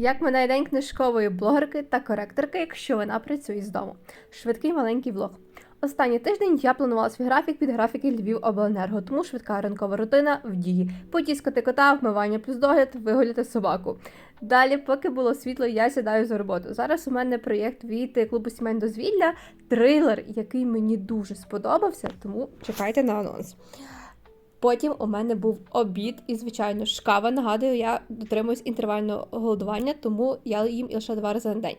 Як минає день книжкової блогерки та коректорки, якщо вона працює з дому. Швидкий маленький влог. Останній тиждень я планувала свій графік під графіки Львів Обленерго, тому швидка ранкова рутина в дії. Потіскати кота, вмивання плюс догляд, вигуляти собаку. Далі, поки було світло, я сідаю за роботу. Зараз у мене проєкт від клубу сімейне дозвілля, трилер, який мені дуже сподобався, тому чекайте на анонс. Потім у мене був обід і, звичайно, ж кава. Нагадую, я дотримуюсь інтервального голодування, тому я їм лише два рази на день.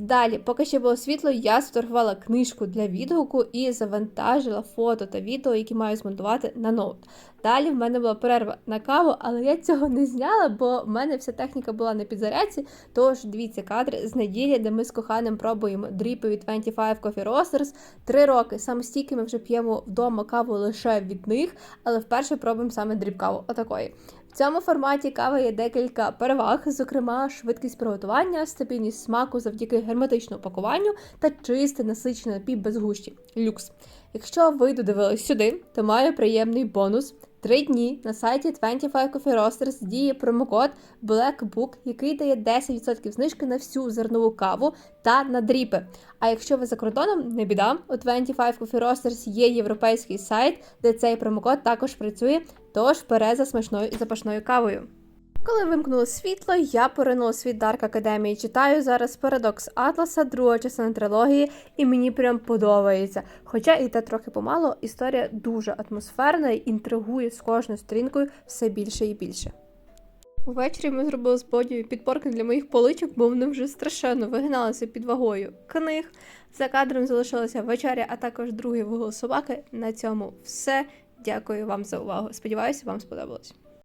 Далі, поки ще було світло, я сфотографувала книжку для відгуку і завантажила фото та відео, які маю змонтувати на ноут. Далі в мене була перерва на каву, але я цього не зняла, бо в мене вся техніка була на підзарядці. Тож дивіться кадри з неділі, де ми з коханим пробуємо дріпи від 25 Coffee Roasters. Три роки саме стільки ми вже п'ємо вдома каву лише від них, але вперше пробуємо саме дріп каву. Отакої. В цьому форматі кави є декілька переваг, зокрема, швидкість приготування, стабільність смаку завдяки герметичному пакуванню та чисте насичене напій без гущі. Люкс. Якщо ви додивились сюди, то маю приємний бонус. Три дні на сайті 25 Coffee Roasters діє промокод BLACKBOOK, який дає 10% знижки на всю зернову каву та на дріпи. А якщо ви за кордоном, не біда, у 25 Coffee Roasters є європейський сайт, де цей промокод також працює, тож вперед за смачною і запашною кавою. Коли вимкнуло світло, я поринула свій Дарк Академії. Читаю зараз Парадокс Атласа, друга частина трилогії, і мені прям подобається. Хоча і те трохи помало, історія дуже атмосферна і інтригує з кожною сторінкою все більше і більше. Увечері ми зробили з Бодією підпорки для моїх поличок, бо вони вже страшенно вигиналися під вагою книг. За кадром залишилася вечеря, а також другий вугол собаки. На цьому все. Дякую вам за увагу. Сподіваюся, вам сподобалось.